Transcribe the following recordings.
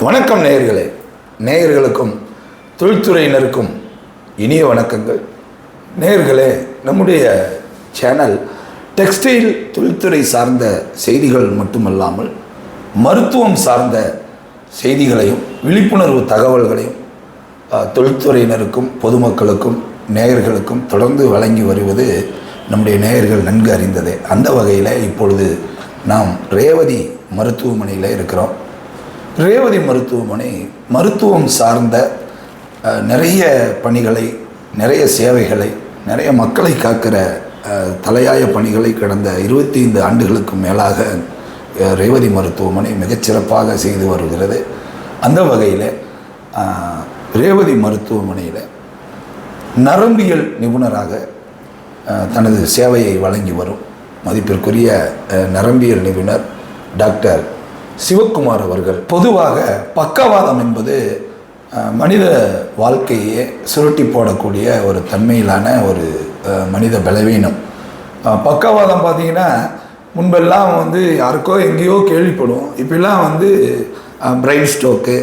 வணக்கம் நேயர்களே. நேயர்கள் தொழில்துறையினருக்கும் இனிய வணக்கங்கள். நேயர்களே நம்முடைய சேனல் டெக்ஸ்டைல் தொழில்துறை சார்ந்த செய்திகள் மட்டுமல்லாமல் மருத்துவம் சார்ந்த செய்திகளையும் விழிப்புணர்வு தகவல்களையும் தொழில்துறையினருக்கும் பொதுமக்களுக்கும் நேயர்களுக்கும் தொடர்ந்து வழங்கி வருவது நம்முடைய நேயர்கள் நன்கு அறிந்ததே. அந்த வகையில் இப்பொழுது நாம் ரேவதி மருத்துவமனையில் இருக்கிறோம். ரேவதி மருத்துவமனை மருத்துவம் சார்ந்த நிறைய பணிகளை நிறைய சேவைகளை நிறைய மக்களை காக்கிற தலையாய பணிகளை கடந்த இருபத்தி ஐந்து ஆண்டுகளுக்கு மேலாக ரேவதி மருத்துவமனை மிகச்சிறப்பாக செய்து வருகிறது. அந்த வகையில் ரேவதி மருத்துவமனையில் நரம்பியல் நிபுணராக தனது சேவையை வழங்கி வரும் மதிப்பிற்குரிய நரம்பியல் நிபுணர் டாக்டர் சிவக்குமார் அவர்கள் பொதுவாக பக்கவாதம் என்பது மனித வாழ்க்கையே சுருட்டி போடக்கூடிய ஒரு தன்மையிலான ஒரு மனித பலவீனம். பக்கவாதம் பார்த்தீங்கன்னா முன்பெல்லாம் வந்து யாருக்கோ எங்கேயோ கேள்விப்படும். இப்பெல்லாம் வந்து பிரெயின் ஸ்ட்ரோக்கு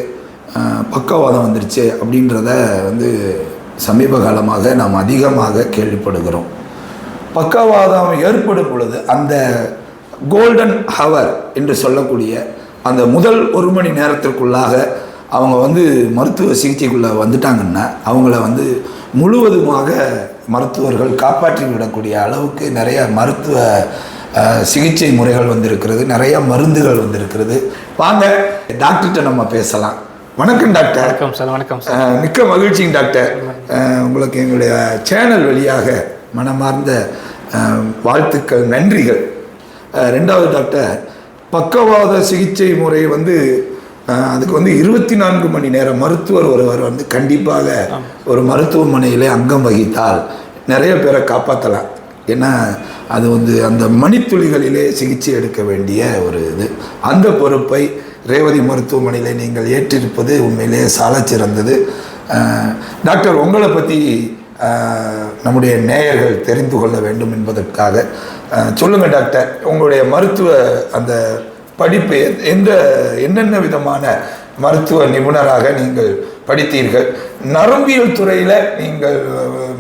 பக்கவாதம் வந்துருச்சு அப்படின்றத வந்து சமீப காலமாக நாம் அதிகமாக கேள்விப்படுகிறோம். பக்கவாதம் ஏற்படும் பொழுது அந்த கோல்டன் ஹவர் என்று சொல்லக்கூடிய அந்த முதல் ஒரு மணி நேரத்திற்குள்ளாக அவங்க வந்து மருத்துவ சிகிச்சைக்குள்ளே வந்துட்டாங்கன்னா அவங்கள வந்து முழுவதுமாக மருத்துவர்கள் காப்பாற்றி விடக்கூடிய அளவுக்கு நிறைய மருத்துவ சிகிச்சை முறைகள் வந்திருக்கிறது நிறைய மருந்துகள் வந்திருக்கிறது. வாங்க டாக்டர்கிட்ட நம்ம பேசலாம். வணக்கம் டாக்டர். வணக்கம் சார் வணக்கம் சார். மிக்க மகிழ்ச்சிங்க டாக்டர். உங்களுக்கு எங்களுடைய சேனல் வழியாக மனமார்ந்த வாழ்த்துக்கள் நன்றிகள். ரெண்டாவது டாக்டர் பக்கவாத சிகிச்சை முறை வந்து அதுக்கு வந்து இருபத்தி நான்கு மணி நேரம் மருத்துவர் ஒருவர் வந்து கண்டிப்பாக ஒரு மருத்துவமனையிலே அங்கம் வகித்தால் நிறைய பேரை காப்பாற்றலாம். ஏன்னா அது வந்து அந்த மணித்துளிகளிலே சிகிச்சை எடுக்க வேண்டிய ஒரு இது. அந்த பொறுப்பை ரேவதி மருத்துவமனையில் நீங்கள் ஏற்றிருப்பது உண்மையிலேயே சாலச் சிறந்தது. டாக்டர் உங்களை பற்றி நம்முடைய நேயர்கள் தெரிந்து கொள்ள வேண்டும் என்பதற்காக சொல்லுங்கள் டாக்டர் உங்களுடைய மருத்துவ அந்த படிப்பு எந்த என்னென்ன விதமான மருத்துவ நிபுணராக நீங்கள் படித்தீர்கள்? நரம்பியல் துறையில் நீங்கள்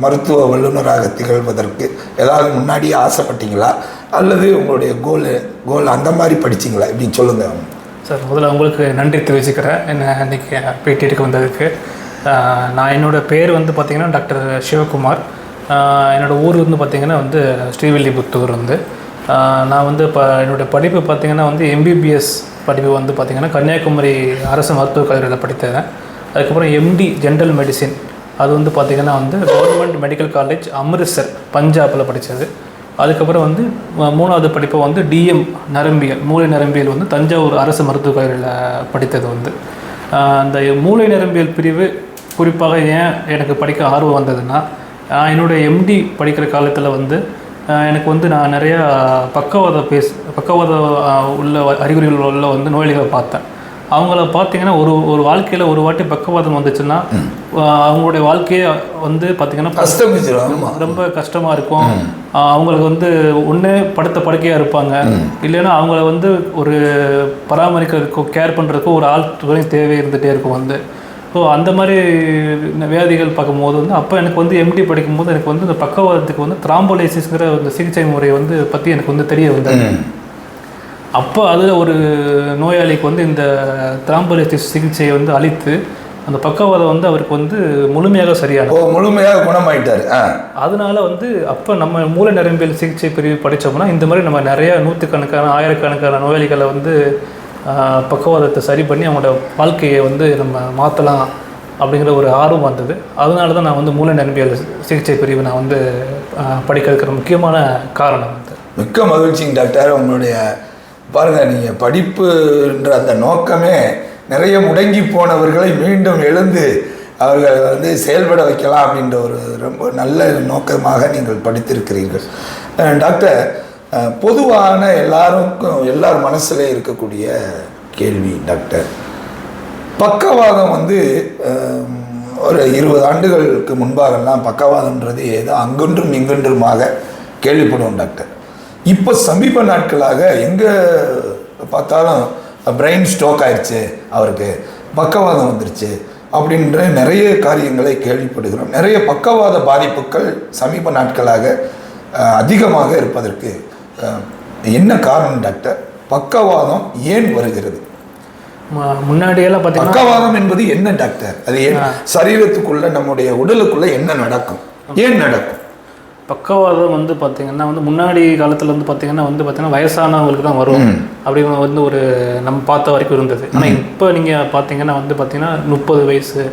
மருத்துவ வல்லுநராக திகழ்வதற்கு ஏதாவது முன்னாடியே ஆசைப்பட்டீங்களா? அல்லது உங்களுடைய கோல் கோல் அந்த மாதிரி படிச்சீங்களா? இப்படின்னு சொல்லுங்கள் சார் முதல்ல உங்களுக்கு நன்றி தெரிவிச்சுக்கிறேன். என்ன அன்றைக்கி பேட்டி எடுக்க வந்ததுக்கு. நான் என்னோடய பேர் வந்து பார்த்திங்கன்னா டாக்டர் சிவகுமார். என்னோடய ஊர் வந்து பார்த்திங்கன்னா வந்து ஸ்ரீவில்லிபுத்தூர் வந்து. நான் வந்து இப்போ என்னுடைய படிப்பு பார்த்திங்கன்னா வந்து எம்பிபிஎஸ் படிப்பு வந்து பார்த்திங்கன்னா கன்னியாகுமரி அரசு மருத்துவக் கல்லூரியில் படித்தேன். அதுக்கப்புறம் எம்டி ஜென்ரல் மெடிசின் அது வந்து பார்த்திங்கன்னா வந்து கவர்மெண்ட் மெடிக்கல் காலேஜ் அம்ரித்சர் பஞ்சாபில் படித்தது அதுக்கப்புறம் வந்து மூணாவது படிப்பை வந்து டிஎம் நரம்பியல் மூளை நரம்பியல் வந்து தஞ்சாவூர் அரசு மருத்துவக் கல்லூரியில் படித்தது வந்து. அந்த மூளை நரம்பியல் பிரிவு குறிப்பாக ஏன் எனக்கு படிக்க ஆர்வம் வந்ததுன்னா நான் என்னுடைய எம்டி படிக்கிற காலத்தில் வந்து எனக்கு வந்து நான் நிறையா பக்கவாத பேஸ் பக்கவாத உள்ள அறிகுறிகள் உள்ள வந்து நோயாளிகளை பார்த்தேன். அவங்கள பார்த்தீங்கன்னா ஒரு ஒரு வாழ்க்கையில் ஒரு வாட்டி பக்கவாதம் வந்துச்சுன்னா அவங்களுடைய வாழ்க்கையே வந்து பார்த்தீங்கன்னா ரொம்ப கஷ்டமா இருக்கும். அவங்களுக்கு வந்து ஒண்ணு படுத்த படுக்கையா இருப்பாங்க. இல்லைன்னா அவங்கள வந்து ஒரு பராமரிக்கிறதுக்கோ கேர் பண்றதுக்கோ ஒரு ஆள் துணை தேவை இருந்துகிட்டே இருக்கும் வந்து. ஸோ அந்த மாதிரி வியாதிகள் பார்க்கும்போது வந்து அப்போ எனக்கு வந்து எம்டி படிக்கும்போது எனக்கு வந்து இந்த பக்கவாதத்துக்கு வந்து த்ராம்போலைசிஸ்ங்கிற இந்த சிகிச்சை முறை வந்து பற்றி எனக்கு வந்து தெரிய வந்தது. அப்போ அதில் ஒரு நோயாளிக்கு வந்து இந்த த்ராம்போலைசிஸ் சிகிச்சையை வந்து அளித்து அந்த பக்கவாதம் வந்து அவருக்கு வந்து முழுமையாக சரியான முழுமையாக குணமாயிட்டாரு. அதனால வந்து அப்போ நம்ம மூளை நரம்பியல் சிகிச்சை பிரிவு படித்தோம்னா இந்த மாதிரி நம்ம நிறைய நூற்றுக்கணக்கான ஆயிரக்கணக்கான நோயாளிகளை வந்து பக்கவாதத்தை சரி பண்ணி அவங்களோட வாழ்க்கையை வந்து நம்ம மாற்றலாம் அப்படிங்கிற ஒரு ஆர்வம் வந்தது. அதனால தான் நான் வந்து மூளை நரம்பியல் சிகிச்சை பிரிவு நான் வந்து படிக்கிறதுக்கு முக்கியமான காரணம் வந்து மிக்க மகிழ்ச்சிங்க டாக்டர். உங்களுடைய பாருங்கள் நீங்கள் படிப்புன்ற அந்த நோக்கமே நிறைய முடங்கி போனவர்களை மீண்டும் எழுந்து அவர்கள் வந்து செயல்பட வைக்கலாம் அப்படின்ற ஒரு ரொம்ப நல்ல நோக்கமாக நீங்கள் படித்திருக்கிறீர்கள். டாக்டர் பொதுவான எல்லாருக்கும் எல்லார் மனசுல இருக்கக்கூடிய கேள்வி டாக்டர். பக்கவாதம் வந்து ஒரு இருபது ஆண்டுகளுக்கு முன்பாகலாம் பக்கவாதம்ன்றது ஏதோ அங்கொன்றும் இங்கொன்றுமாக கேள்விப்படுவோம் டாக்டர். இப்போ சமீப நாட்களாக எங்கே பார்த்தாலும் பிரெயின் ஸ்ட்ரோக் ஆயிடுச்சு அவருக்கு. பக்கவாதம் வந்துருச்சு அப்படின்ற நிறைய காரியங்களை கேள்விப்படுகிறோம். நிறைய பக்கவாத பாதிப்புகள் சமீப நாட்களாக அதிகமாக இருப்பதற்கு என்ன காரணம் டாக்டர்? பக்கவாதம் ஏன் வருகிறது? முன்னாடியெல்லாம் பக்கவாதம் என்பது என்ன டாக்டர்? அது ஏன் சரீரத்துக்குள்ள நம்முடைய உடலுக்குள்ள என்ன நடக்கும்? ஏன் நடக்கும்? பக்கவாதம் வந்து பார்த்தீங்கன்னா வந்து முன்னாடி காலத்தில் வந்து பார்த்தீங்கன்னா வந்து பார்த்தீங்கன்னா வயசானவங்களுக்கு தான் வரும். அப்படி வந்து ஒரு நம்ம பார்த்த வரைக்கும் இருந்தது. ஆனால் இப்போ நீங்கள் பார்த்தீங்கன்னா வந்து பார்த்தீங்கன்னா முப்பது வயசு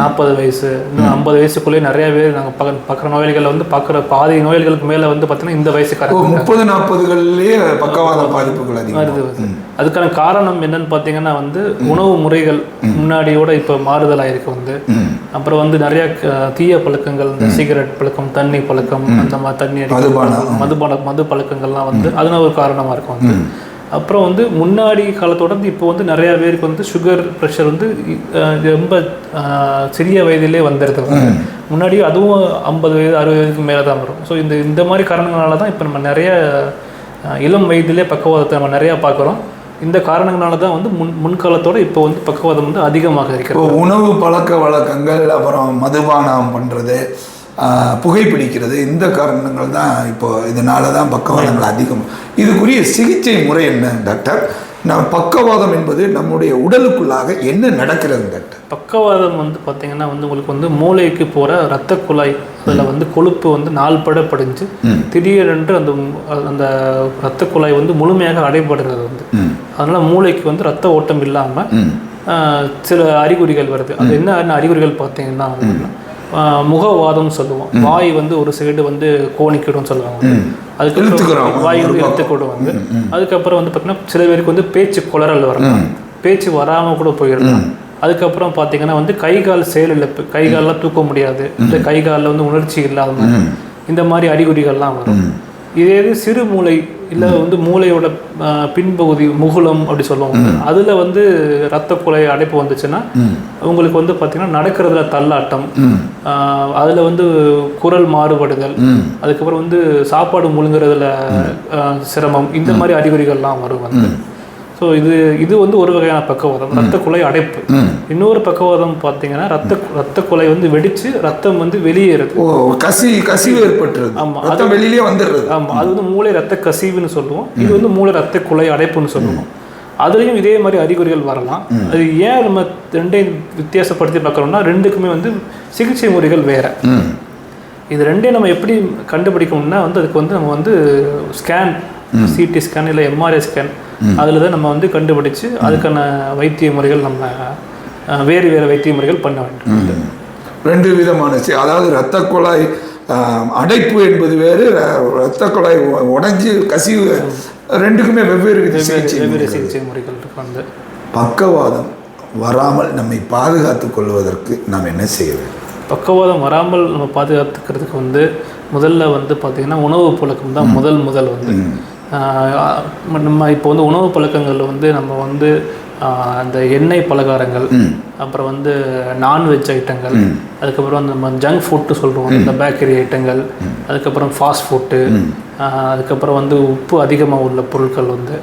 நாற்பது வயசு இன்னும் ஐம்பது வயசுக்குள்ளேயே நிறைய பேர் நாங்கள் பக்க பார்க்குற நோயாளிகளை வந்து பார்க்குற பாதி நோயாளிகளுக்கு மேலே வந்து பார்த்தீங்கன்னா இந்த இப்போ வயசுக்காரங்க முப்பது நாற்பதுகள்லயே பக்கவாத பாதிப்புகள் அதிகம். அதுக்கான காரணம் என்னன்னு பார்த்தீங்கன்னா வந்து உணவு முறைகள் முன்னாடியோட இப்போ மாறுதல் ஆயிருக்கு வந்து. அப்புறம் வந்து நிறைய தீய பழக்கங்கள் இந்த சிகரெட் பழக்கம் தண்ணி பழக்கம் அந்த மாதிரி தண்ணி அடிக்கிறது, மதுபானம். மதுபான மது பழக்கங்கள்லாம் வந்து அதனால ஒரு காரணமா இருக்கும் வந்து. அப்புறம் வந்து முன்னாடி காலத்தோட இப்போ வந்து நிறைய பேருக்கு வந்து சுகர் ப்ரெஷர் வந்து ரொம்ப சிறிய வயதிலே வந்துடுது வந்து. முன்னாடி அதுவும் ஐம்பது வயது அறுபது வயதுக்கு மேலே தான் வரும். ஸோ இந்த இந்த மாதிரி காரணங்களால தான் இப்போ நம்ம நிறைய இளம் வயதிலே பக்கவாதத்தை நம்ம நிறையா பார்க்குறோம். இந்த காரணங்களால தான் வந்து முன் முன்காலத்தோட இப்போ வந்து பக்கவாதம் வந்து அதிகமாக இருக்கிறது. உணவு பழக்க வழக்கங்கள் அப்புறம் மதுபானம் பண்ணுறது புகைப்பிடிக்கிறது. இந்த காரணங்கள் தான் இப்போ இதனால தான் பக்கவாதங்கள் அதிகம். இதுக்குரிய சிகிச்சை முறை என்ன டாக்டர்? நான் பக்கவாதம் என்பது நம்முடைய உடலுக்குள்ளாக என்ன நடக்கிறது டாக்டர்? பக்கவாதம் வந்து பார்த்தீங்கன்னா வந்து உங்களுக்கு வந்து மூளைக்கு போகிற ரத்த குழாய் அதில் வந்து கொழுப்பு வந்து நாள்பட படிஞ்சு திடீரென்று அந்த அந்த ரத்த குழாய் வந்து முழுமையாக அடைபடுறது வந்து. அதனால மூளைக்கு வந்து ரத்த ஓட்டம் இல்லாமல் சில அறிகுறிகள் வருது. அது என்ன அறிகுறிகள் பார்த்தீங்கன்னா முகவாதம் சொல்லுவோம். வாய் வந்து ஒரு சைடு வந்து கோணிக்கிடும் சொல்லுவாங்க. அதுக்கப்புறம். வாய் வந்து இழுத்துக்கிடும் வந்து அதுக்கப்புறம் வந்து பார்த்தீங்கன்னா சில பேருக்கு வந்து பேச்சு குளறல் வரலாம் பேச்சு வராமல் கூட போயிடலாம். அதுக்கப்புறம் பார்த்தீங்கன்னா வந்து கை கால் செயலிழப்பு. கை கால்லாம் தூக்க முடியாது. இந்த கை காலில் வந்து உணர்ச்சி இல்லாம. இந்த மாதிரி அறிகுறிகள்லாம் வரும். இதே இது சிறு மூளை இல்லை வந்து மூளையோட பின்பகுதி முகுலம் அப்படி சொல்லுவாங்க அதுல வந்து ரத்த குழாய் அடைப்பு வந்துச்சுன்னா உங்களுக்கு வந்து பார்த்தீங்கன்னா நடக்கிறதுல தள்ளாட்டம். அதுல வந்து குரல் மாறுபடுதல். அதுக்கப்புறம் வந்து சாப்பாடு முழுங்குறதுல சிரமம். இந்த மாதிரி அறிகுறிகள்லாம் வரும் வந்து. ஸோ இது இது வந்து ஒரு வகையான பக்கவாதம் ரத்த குழாய் அடைப்பு. இன்னொரு பக்கவாதம் பார்த்தீங்கன்னா ரத்த ரத்த குழாய் வந்து வெடிச்சு ரத்தம் வந்து வெளியேறுது. கசி கசிவு ஏற்பட்டுருது ஆமா, ரத்தம் வெளியிலே வந்துடுறது. ஆமா அது வந்து மூளை ரத்த கசிவுன்னு சொல்லுவோம். இது வந்து மூளை ரத்த குழாய் அடைப்புன்னு சொல்லுவோம். அதுலேயும் இதே மாதிரி அறிகுறிகள் வரலாம். அது ஏன் நம்ம ரெண்டையும் வித்தியாசப்படுத்தி பார்க்குறோம்னா ரெண்டுக்குமே வந்து சிகிச்சை முறைகள் வேற. இது ரெண்டையும் நம்ம எப்படி கண்டுபிடிக்கணும்னா வந்து அதுக்கு வந்து நம்ம வந்து ஸ்கேன் சிடி ஸ்கேன் இல்லை எம்ஆர்ஐ ஸ்கேன் அதில் தான் நம்ம வந்து கண்டுபிடிச்சு அதுக்கான வைத்திய முறைகள் நம்ம வேறு வேறு வைத்திய முறைகள் பண்ண வேண்டும். ரெண்டு விதமான அதாவது இரத்த குழாய் அடைப்பு என்பது வேறு இரத்த குழாய் உடைஞ்சு கசிவு ரெண்டுக்குமே வெவ்வேறு வித சிகிச்சை வெவ்வேறு. சிகிச்சை முறைகள் வந்து. பக்கவாதம் வராமல் நம்மை பாதுகாத்துக் கொள்வதற்கு நாம் என்ன செய்ய வேண்டும்? பக்கவாதம் வராமல் நம்ம பாதுகாத்துக்கிறதுக்கு வந்து முதல்ல வந்து பார்த்திங்கன்னா உணவு பழக்கம் தான் முதல் முதல் வந்து. நம்ம இப்போ வந்து உணவு பழக்கங்களில் வந்து நம்ம வந்து அந்த எண்ணெய் பலகாரங்கள் அப்புறம் வந்து நான்வெஜ் ஐட்டங்கள் அதுக்கப்புறம் நம்ம ஜங்க் ஃபுட்டு சொல்கிறோம் இந்த பேக்கரி ஐட்டங்கள் அதுக்கப்புறம் ஃபாஸ்ட் ஃபுட்டு அதுக்கப்புறம் வந்து உப்பு அதிகமாக உள்ள பொருட்கள் வந்து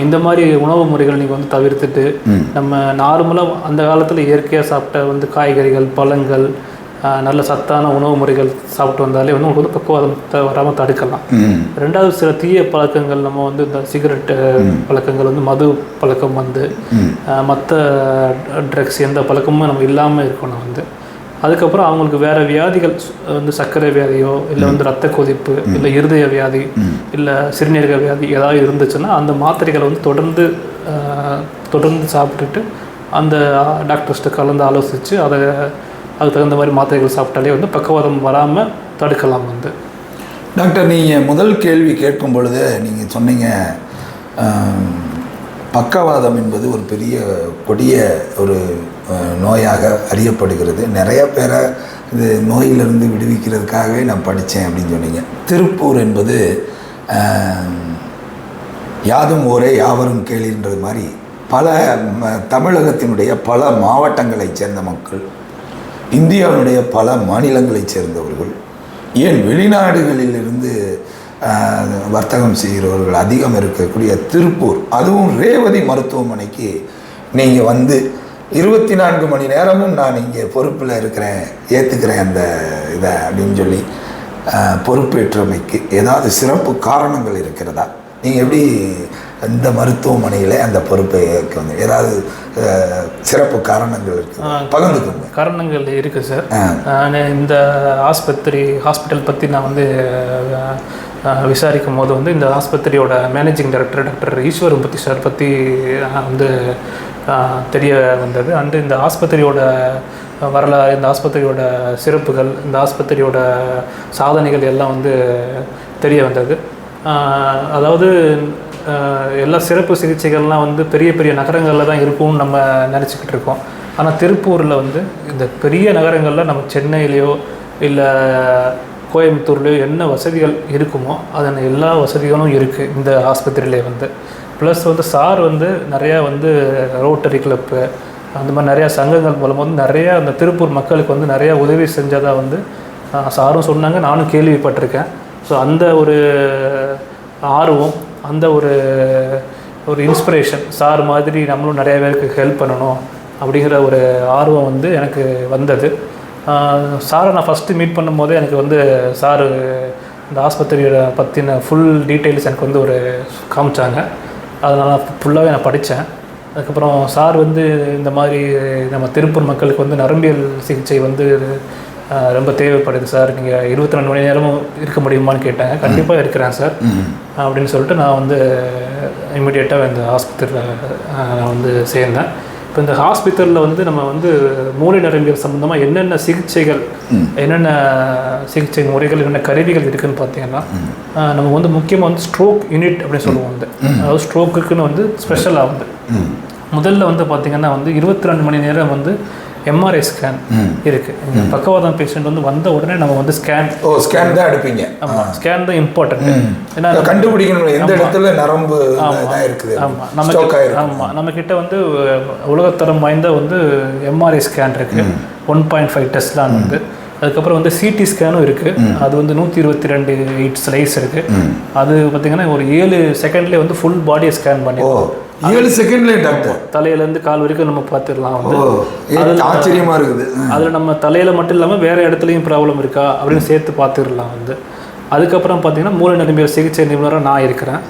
இந்த மாதிரி உணவு முறைகள் நீங்கள் வந்து தவிர்த்துட்டு நம்ம நார்மலாக அந்த காலத்தில் இயற்கையாக சாப்பிட்ட வந்து காய்கறிகள் பழங்கள் நல்ல சத்தான உணவு முறைகள் சாப்பிட்டு வந்தாலே வந்து உங்களுக்கு வந்து பக்குவாதம் வராமல் தடுக்கலாம். ரெண்டாவது சில தீய பழக்கங்கள் நம்ம வந்து இந்த சிகரெட்டு பழக்கங்கள் வந்து மது பழக்கம் வந்து மற்ற ட்ரக்ஸ் எந்த பழக்கமும் நம்ம இல்லாமல் இருக்கணும் வந்து. அதுக்கப்புறம் அவங்களுக்கு வேற வியாதிகள் வந்து சர்க்கரை வியாதியோ இல்லை வந்து ரத்த கொதிப்பு இல்லை இருதய வியாதி இல்லை சிறுநீரக வியாதி ஏதாவது இருந்துச்சுன்னா அந்த மாத்திரைகளை வந்து தொடர்ந்து தொடர்ந்து சாப்பிட்டுட்டு அந்த டாக்டர்ஸ்ட்டு கலந்து ஆலோசித்து அதை அதுக்கு தகுந்த மாதிரி மாத்திரைகள் சாப்பிட்டாலே வந்து பக்கவாதம் வராமல் தடுக்கலாம் வந்து. டாக்டர் நீங்கள் முதல் கேள்வி கேட்கும் பொழுது நீங்கள் சொன்னீங்க பக்கவாதம் என்பது ஒரு பெரிய கொடிய ஒரு நோயாக அறியப்படுகிறது. நிறைய பேரை இது நோயிலிருந்து விடுவிக்கிறதுக்காகவே நான் படித்தேன் அப்படின்னு சொன்னீங்க. திருப்பூர் என்பது யாதும் ஊரே யாவரும் கேளின்றது மாதிரி பல ம- தமிழகத்தினுடைய பல மாவட்டங்களைச் சேர்ந்த மக்கள் இந்தியாவினுடைய பல மாநிலங்களைச் சேர்ந்தவர்கள் ஏன் வெளிநாடுகளிலிருந்து வர்த்தகம் செய்கிறவர்கள் அதிகம் இருக்கக்கூடிய திருப்பூர் அதுவும் ரேவதி மருத்துவமனைக்கு நீங்கள் வந்து இருபத்தி நான்கு மணி நேரமும் நான் இங்கே பொறுப்பில் இருக்கிறேன் ஏற்றுக்கிறேன் அந்த இதை அப்படின்னு சொல்லி பொறுப்பேற்றமைக்கு ஏதாவது சிறப்பு காரணங்கள் இருக்கிறதா? நீங்கள் எப்படி இந்த மருத்துவமனையில் அந்த பொறுப்பை ஏற்க வந்து ஏதாவது சிறப்பு காரணங்கள் இருக்குது பகிர்ந்துக்கோங்க. காரணங்கள் இருக்குது சார். நான் இந்த ஆஸ்பத்திரி ஹாஸ்பிட்டல் பற்றி நான் வந்து விசாரிக்கும் போது வந்து இந்த ஆஸ்பத்திரியோட managing director doctor Eswarampathi sir பற்றி வந்து தெரிய வந்தது. அண்டு இந்த ஆஸ்பத்திரியோட வரலாறு இந்த ஆஸ்பத்திரியோட சிறப்புகள் இந்த ஆஸ்பத்திரியோட சாதனைகள் எல்லாம் வந்து தெரிய வந்தது. அதாவது எல்லா சிறப்பு சிகிச்சைகள்லாம் வந்து பெரிய பெரிய நகரங்களில் தான் இருக்கும்னு நம்ம நினச்சிக்கிட்டு இருக்கோம். ஆனால் திருப்பூரில் வந்து இந்த பெரிய நகரங்களில் நம்ம சென்னையிலையோ இல்லை கோயம்புத்தூர்லேயோ என்ன வசதிகள் இருக்குமோ அதன் எல்லா வசதிகளும் இருக்குது இந்த ஆஸ்பத்திரியிலே வந்து. ப்ளஸ் வந்து சார் வந்து நிறையா வந்து ரோட்டரி கிளப்பு அந்த மாதிரி நிறையா சங்கங்கள் மூலம் வந்து நிறையா அந்த திருப்பூர் மக்களுக்கு வந்து நிறையா உதவி செஞ்சதாக வந்து சாரும் சொன்னாங்க. நானும் கேள்விப்பட்டிருக்கேன். ஸோ அந்த ஒரு ஆர்வம் அந்த ஒரு ஒரு இன்ஸ்பிரேஷன் சார் மாதிரி நம்மளும் நிறைய பேருக்கு ஹெல்ப் பண்ணணும் அப்படிங்கிற ஒரு ஆர்வம் வந்து எனக்கு வந்தது. சாரை நான் ஃபஸ்ட்டு மீட் பண்ணும்போது எனக்கு வந்து சார் இந்த ஆஸ்பத்திரியோட பற்றின ஃபுல் டீட்டெயில்ஸ் எனக்கு வந்து ஒரு காமிச்சாங்க. அதனால் ஃபுல்லாகவே நான் படித்தேன் அதுக்கப்புறம் சார் வந்து இந்த மாதிரி நம்ம திருப்பூர் மக்களுக்கு வந்து நரம்பியல் சிகிச்சை வந்து ரொம்ப தேவைப்படுது சார். நீங்கள் இருபத்தி ரெண்டு மணி நேரமும் இருக்க முடியுமான்னு கேட்டாங்க. கண்டிப்பாக இருக்கிறேன் சார். அப்படின்னு சொல்லிட்டு நான் வந்து இமிடியேட்டாக இந்த ஹாஸ்பிட்டலில் நான் வந்து சேர்ந்தேன். இப்போ இந்த ஹாஸ்பிட்டலில் வந்து நம்ம வந்து மூளை நரம்பியல் சம்மந்தமாக என்னென்ன சிகிச்சைகள் என்னென்ன சிகிச்சை முறைகள் என்னென்ன கருவிகள் இருக்குன்னு பார்த்தீங்கன்னா நம்ம வந்து முக்கியமாக வந்து ஸ்ட்ரோக் யூனிட் அப்படின்னு சொல்லுவோம் வந்து. அதாவது ஸ்ட்ரோக்குக்குன்னு வந்து ஸ்பெஷலாக வந்து. முதல்ல வந்து பார்த்தீங்கன்னா வந்து இருபத்தி ரெண்டு மணி நேரம் வந்து எம்ஆர்ஐ ஸ்கேன் இருக்குது இந்த பக்கவாதம் பேஷண்ட் வந்து வந்த உடனே நம்ம வந்து ஸ்கேன் ஓ ஸ்கேன் தான் எடுப்பீங்க. ஆமாம் ஸ்கேன் தான் இம்பார்ட்டன்ட் ஏன்னா கண்டுபிடிக்கணும் எந்த இடத்துல நரம்பு இருக்குது? ஆமாம் நம்ம ஆமாம் நம்ம கிட்ட வந்து உலகத்தரம் வாய்ந்த வந்து எம்ஆர்ஐ ஸ்கேன் இருக்கு. ஒன் பாயிண்ட் ஃபைவ் டெஸ்ட்லான் வந்து. அதுக்கப்புறம் வந்து சிடி ஸ்கேனும் இருக்கு. அது வந்து நூற்றி இருபத்தி ரெண்டு எயிட் ஸ்லைஸ் இருக்கு அது பார்த்தீங்கன்னா ஒரு ஏழு செகண்ட்லேயே வந்து ஃபுல் பாடியை ஸ்கேன் பண்ணி ஏழு செகண்ட்லேயே டாக்டர் தலையிலேருந்து கால் வரைக்கும் நம்ம பார்த்துடலாம் வந்து. ஓ இது ஆச்சரியமா இருக்குது. அதில் நம்ம தலையில் மட்டும் இல்லாமல் வேறு இடத்துலையும் ப்ராப்ளம் இருக்கா அப்படின்னு சேர்த்து பார்த்துடலாம் வந்து. அதுக்கப்புறம் பார்த்தீங்கன்னா மூளை நரம்பியல் சிகிச்சை நிபுணராக நான் இருக்கிறேன்.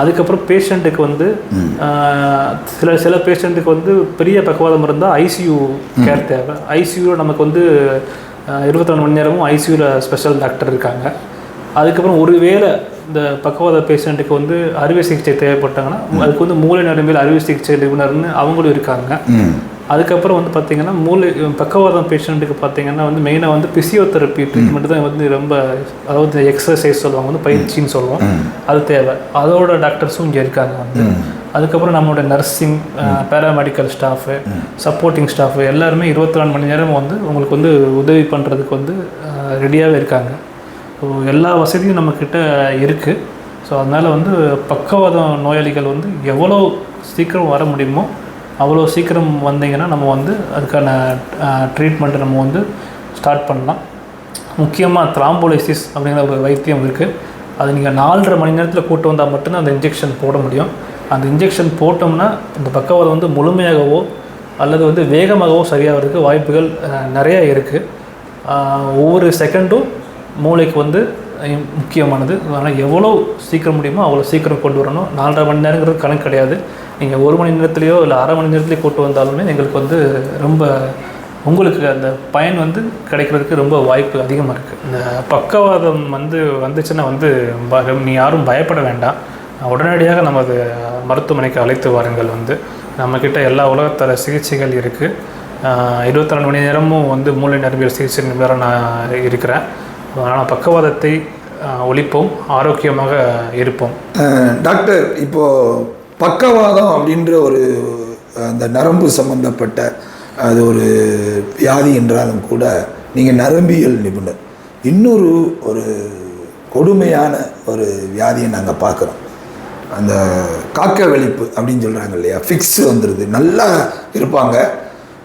அதுக்கப்புறம் பேஷண்ட்டுக்கு வந்து சில சில பேஷண்ட்டுக்கு வந்து பெரிய பக்கவாதம் இருந்தால் ஐசியூ கேர் தேவை. ஐசியூவில் நமக்கு வந்து இருபத்தி ரெண்டு மணி நேரமும் ஐசியூவில் ஸ்பெஷல் டாக்டர் இருக்காங்க. அதுக்கப்புறம் ஒருவேளை இந்த பக்கவாத பேஷண்ட்டுக்கு வந்து அறுவை சிகிச்சை தேவைப்பட்டாங்கன்னா அதுக்கு வந்து மூளை நரம்பியல் அறுவை சிகிச்சை நிபுணர்னு அவங்களும் இருக்காங்க. அதுக்கப்புறம் வந்து பார்த்தீங்கன்னா மூளை பக்கவாதம் பேஷண்ட்டுக்கு பார்த்தீங்கன்னா வந்து மெயினாக வந்து பிசியோதெரப்பி ட்ரீட்மெண்ட் தான் வந்து ரொம்ப அதாவது எக்ஸசைஸ் சொல்லுவாங்க வந்து பயிற்சின்னு சொல்லுவோம். அது தேவை. அதோட டாக்டர்ஸும் இங்கே இருக்காங்க வந்து. அதுக்கப்புறம் நம்மளோட nursing paramedical staff supporting staff எல்லாருமே இருபத்தி நாலு மணி நேரம் வந்து உங்களுக்கு வந்து உதவி பண்ணுறதுக்கு வந்து ரெடியாகவே இருக்காங்க. ஸோ எல்லா வசதியும் நம்மக்கிட்ட இருக்குது ஸோ அதனால் வந்து பக்கவாதம் நோயாளிகள் வந்து எவ்வளோ சீக்கிரம் வர முடியுமோ அவ்வளோ சீக்கிரம் வந்தீங்கன்னா நம்ம வந்து அதுக்கான ட்ரீட்மெண்ட்டை நம்ம வந்து ஸ்டார்ட் பண்ணலாம். முக்கியமாக த்ராம்போலைசிஸ் அப்படிங்கிற ஒரு வைத்தியம் இருக்குது அது நீங்கள் நாலரை மணி நேரத்தில் கூட்டு வந்தால் மட்டும்தான் அந்த இன்ஜெக்ஷன் போட முடியும். அந்த இன்ஜெக்ஷன் போட்டோம்னா இந்த பக்கவாதம் வந்து முழுமையாகவோ அல்லது வந்து வேகமாகவோ சரியாகிறதுக்கு வாய்ப்புகள் நிறையா நிறைய இருக்குது ஒவ்வொரு செகண்டும் மூளைக்கு வந்து முக்கியமானது. அதனால் எவ்வளோ சீக்கிரம் முடியுமோ அவ்வளோ சீக்கிரம் கொண்டு வரணும். நாலரை மணி நேரங்கிறது கணக்கு கிடையாது. நீங்கள் ஒரு மணி நேரத்துலையோ இல்லை அரை மணி நேரத்துலையோ கூட்டு வந்தாலுமே எங்களுக்கு வந்து ரொம்ப உங்களுக்கு அந்த பயன் வந்து கிடைக்கிறதுக்கு ரொம்ப வாய்ப்பு அதிகமாக இருக்குது இந்த பக்கவாதம் வந்து வந்துச்சுன்னா வந்து ப- நீ யாரும் பயப்பட வேண்டாம். உடனடியாக நமது மருத்துவமனைக்கு அழைத்து வாருங்கள் வந்து. நம்மக்கிட்ட எல்லா உலகத்தர சிகிச்சைகள் இருக்குது இருபத்தி நாலு மணி நேரமும் வந்து மூளை நரம்பியல் சிகிச்சை நிபுணராக நான் இருக்கிறேன். அதனால் பக்கவாதத்தை ஒழிப்போம் ஆரோக்கியமாக இருப்போம். டாக்டர் இப்போ பக்கவாதம் அப்படின்ற ஒரு அந்த நரம்பு சம்பந்தப்பட்ட அது ஒரு வியாதி என்றாலும் கூட நீங்கள் நரம்பியல் நிபுணர். இன்னொரு ஒரு கொடுமையான ஒரு வியாதியை நாங்கள் பார்க்குறோம். அந்த காக்க வெளிப்பு அப்படின்னு சொல்கிறாங்க இல்லையா? ஃபிக்ஸ் வந்துடுது நல்லா இருப்பாங்க.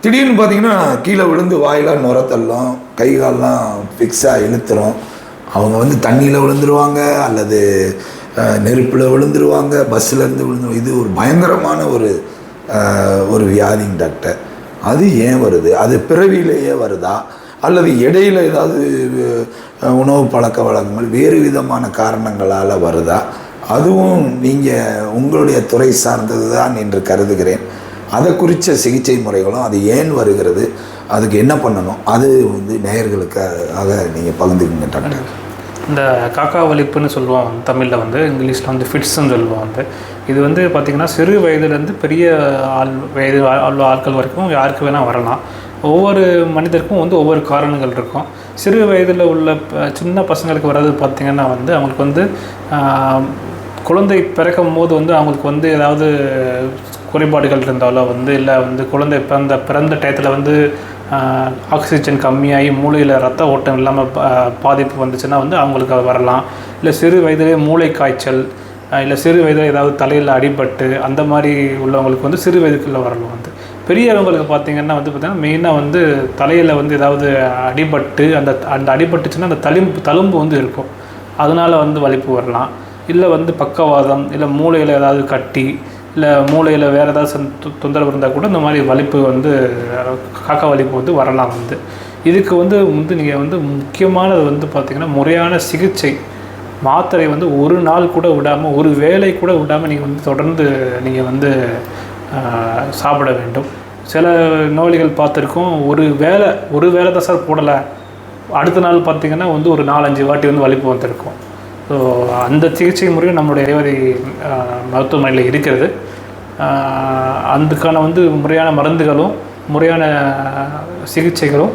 திடீர்னு பார்த்தீங்கன்னா கீழே விழுந்து வாயிலாம் நுரத்தள்ளும் கை கால்லாம் ஃபிக்ஸாக இழுத்துரும். அவங்க வந்து தண்ணியில் விழுந்துருவாங்க அல்லது நெருப்பில் விழுந்துருவாங்க பஸ்ஸில் விழுந்து இது ஒரு பயங்கரமான ஒரு ஒரு வியாதிங்க டாக்டர். அது ஏன் வருது? அது பிறவியிலேயே வருதா? அல்லது இடையில ஏதாவது உணவு பழக்க வழக்கங்கள் வேறு விதமான காரணங்களால் வருதா? அதுவும் நீங்கள் உங்களுடைய துறை சார்ந்தது தான் என்று கருதுகிறேன். அதை குறித்த சிகிச்சை முறைகளும் அது ஏன் வருகிறது அதுக்கு என்ன பண்ணணும் அது வந்து நேயர்களுக்காக நீங்கள் பகிர்ந்துக்குங்க டாக்டர். இந்த காக்கா வலிப்புன்னு சொல்லுவோம் தமிழில் வந்து இங்கிலீஷில் வந்து ஃபிட்ஸ்ன்னு சொல்லுவோம் வந்து இது வந்து பார்த்திங்கன்னா சிறு வயதுலேருந்து பெரிய ஆள் வயது ஆள் ஆட்கள் வரைக்கும் யாருக்கு வேணால் வரலாம். ஒவ்வொரு மனிதருக்கும் வந்து ஒவ்வொரு காரணங்கள் இருக்கும். சிறு வயதில் உள்ள சின்ன பசங்களுக்கு வர்றது பார்த்திங்கன்னா வந்து அவங்களுக்கு வந்து குழந்தை பிறக்கும் போது வந்து அவங்களுக்கு வந்து ஏதாவது குறைபாடுகள் இருந்தாலோ வந்து இல்லை வந்து குழந்தை பிறந்த பிறந்த டயத்தில் வந்து ஆக்சிஜன் கம்மியாகி மூளையில் ரத்த ஓட்டம் இல்லாமல் பாதிப்பு வந்துச்சுன்னா வந்து அவங்களுக்கு அது வரலாம். இல்லை சிறு வயதிலே மூளை காய்ச்சல் இல்லை சிறு வயதில் ஏதாவது தலையில் அடிபட்டு அந்த மாதிரி உள்ளவங்களுக்கு வந்து சிறு வயதுக்குள்ளே வரலாம் வந்து. பெரியவங்களுக்கு பார்த்திங்கன்னா வந்து பார்த்திங்கன்னா மெயினாக வந்து தலையில் வந்து ஏதாவது அடிபட்டு அந்த அந்த அடிபட்டுச்சுன்னா அந்த தழும்பு தழும்பு வந்து இருக்கும். அதனால் வந்து வலிப்பு வரலாம். இல்லை வந்து பக்கவாதம் இல்லை மூளையில் ஏதாவது கட்டி இல்லை மூளையில் வேறு ஏதாவது தொ- தொந்தரவு இருந்தால் கூட இந்த மாதிரி வலிப்பு வந்து காக்கா வலிப்பு வந்து வரலாம் வந்து. இதுக்கு வந்து வந்து நீங்கள் வந்து முக்கியமானது வந்து பார்த்திங்கன்னா முறையான சிகிச்சை. மாத்திரை வந்து ஒரு நாள் கூட விடாமல் ஒரு வேளை கூட விடாமல் நீங்கள் வந்து தொடர்ந்து நீங்கள் வந்து சாப்பிட வேண்டும். சில நோய்கள் பார்த்துருக்கோம் ஒரு வேளை ஒரு வேளை தான் சார் போடலை. அடுத்த நாள் பார்த்தீங்கன்னா வந்து ஒரு நாலஞ்சு வாட்டி வந்து வலிப்பு வந்திருக்கும். ஸோ அந்த சிகிச்சை முறையும் நம்மளுடைய இறைவதி மருத்துவமனையில் இருக்கிறது. அதுக்கான வந்து முறையான மருந்துகளும் முறையான சிகிச்சைகளும்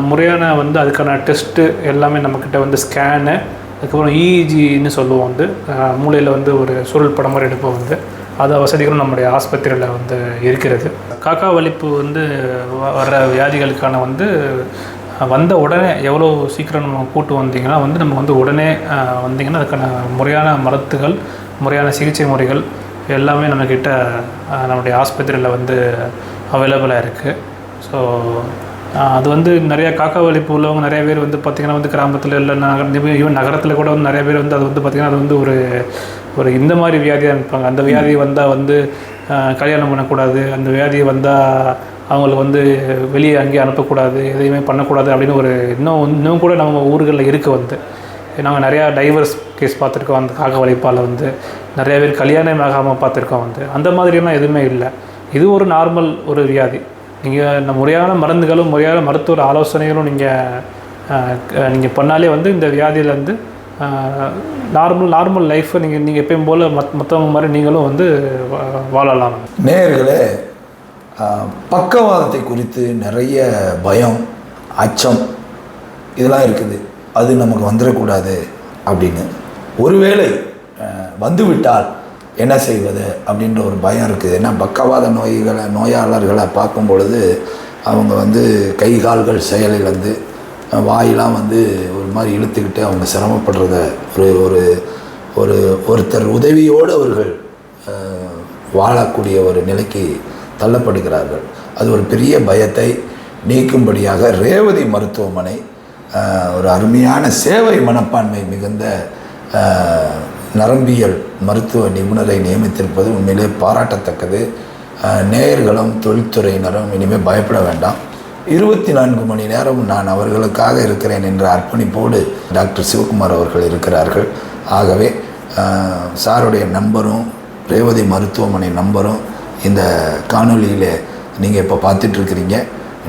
முறையான வந்து அதுக்கான டெஸ்ட்டு எல்லாமே நம்மக்கிட்ட வந்து ஸ்கேனு அதுக்கப்புறம் இஇஜின்னு சொல்லுவோம் வந்து மூளையில் வந்து ஒரு சுருள் படம் மாதிரி எடுப்போம் வந்து. அது வசதிகளும் நம்முடைய ஆஸ்பத்திரியில் வந்து இருக்கிறது. காக்கா வலிப்பு வந்து வ- வர்ற வியாதிகளுக்கான வந்து வந்த உடனே எவ்வளோ சீக்கிரம் நம்ம கூட்டு வந்தீங்கன்னா வந்து நம்ம வந்து உடனே வந்தீங்கன்னா அதுக்கான முறையான மருத்துகள் முறையான சிகிச்சை முறைகள் எல்லாமே நம்மக்கிட்ட நம்முடைய ஆஸ்பத்திரியில் வந்து அவைலபிளாக இருக்குது ஸோ அது வந்து நிறைய காக்கா வலிப்பு உள்ளவங்க நிறைய பேர் வந்து பார்த்திங்கன்னா வந்து கிராமத்தில் இல்லை நகர ஈவன் நகரத்தில் கூட வந்து நிறைய பேர் வந்து அது வந்து பார்த்திங்கன்னா அது வந்து ஒரு ஒரு இந்த மாதிரி வியாதியாக இருப்பாங்க. அந்த வியாதி வந்தால் வந்து கல்யாணம் பண்ணக்கூடாது. அந்த வியாதி வந்தால் அவங்களுக்கு வந்து வெளியே அங்கேயே அனுப்பக்கூடாது. எதையுமே பண்ணக்கூடாது அப்படின்னு ஒரு இன்னும் இன்னும் கூட நம்ம ஊர்களில் இருக்க வந்து. நாங்கள் நிறையா டைவர்ஸ் கேஸ் பார்த்துருக்கோம். அந்த காக வலிப்பால் வந்து நிறைய பேர் கல்யாணம் ஆகாமல் பார்த்துருக்கோம் வந்து. அந்த மாதிரியெல்லாம் எதுவுமே இல்லை. இது ஒரு நார்மல் ஒரு வியாதி. நீங்கள் இந்த முறையான மருந்துகளும் முறையான மருத்துவ ஆலோசனைகளும் நீங்கள் நீங்கள் பண்ணாலே வந்து இந்த வியாதியிலேருந்து நார்மல் நார்மல் லைஃப்பை நீங்கள் நீங்கள் எப்பயும் போல் மத் மற்றவங்க மாதிரி நீங்களும் வந்து வா- வாழலாம். நேர்களே பக்கவாதத்தை குறித்து நிறைய பயம் அச்சம் இதெல்லாம் இருக்குது. அது நமக்கு வந்துடக்கூடாது அப்படின்னு. ஒருவேளை வந்துவிட்டால் என்ன செய்வது அப்படின்ற ஒரு பயம் இருக்குது. ஏன்னா பக்கவாத நோய்களை நோயாளர்களை பார்க்கும் பொழுது அவங்க வந்து கை கால்கள் செயலிழந்து அஹ், வாயெல்லாம் வந்து ஒரு மாதிரி இழுத்துக்கிட்டு அவங்க சிரமப்படுறத ஒரு ஒரு ஒரு ஒருத்தர் உதவியோடு அவர்கள் வாழக்கூடிய ஒரு நிலைக்கு தள்ளப்படுகிறார்கள். அது ஒரு பெரிய பயத்தை நீக்கும்படியாக ரேவதி மருத்துவமனை ஒரு அருமையான சேவை மனப்பான்மை மிகுந்த நரம்பியல் மருத்துவ நிபுணரை நியமித்திருப்பது உண்மையிலே பாராட்டத்தக்கது. நேயர்களும் தொழில்துறையினரும் இனிமேல் பயப்பட வேண்டாம். இருபத்தி நான்கு மணி நேரம் நான் அவர்களுக்காக இருக்கிறேன் என்ற அர்ப்பணிப்போடு டாக்டர் சிவகுமார் அவர்கள் இருக்கிறார்கள். ஆகவே சாருடைய நம்பரும் ரேவதி மருத்துவமனை நம்பரும் இந்த காணொலியில் நீங்கள் இப்போ பார்த்துட்ருக்கிறீங்க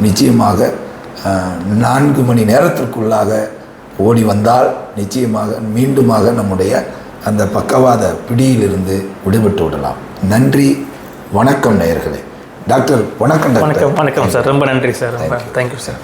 நிச்சயமாக நான்கு மணி நேரத்திற்குள்ளாக ஓடி வந்தால் நிச்சயமாக மீண்டுமாக நம்முடைய அந்த பக்கவாத பிடியிலிருந்து விடுபட்டு விடலாம். நன்றி. வணக்கம் நேயர்களே. டாக்டர் வணக்கம் வணக்கம் வணக்கம் சார். ரொம்ப நன்றி சார். ரொம்ப தேங்க்யூ சார்.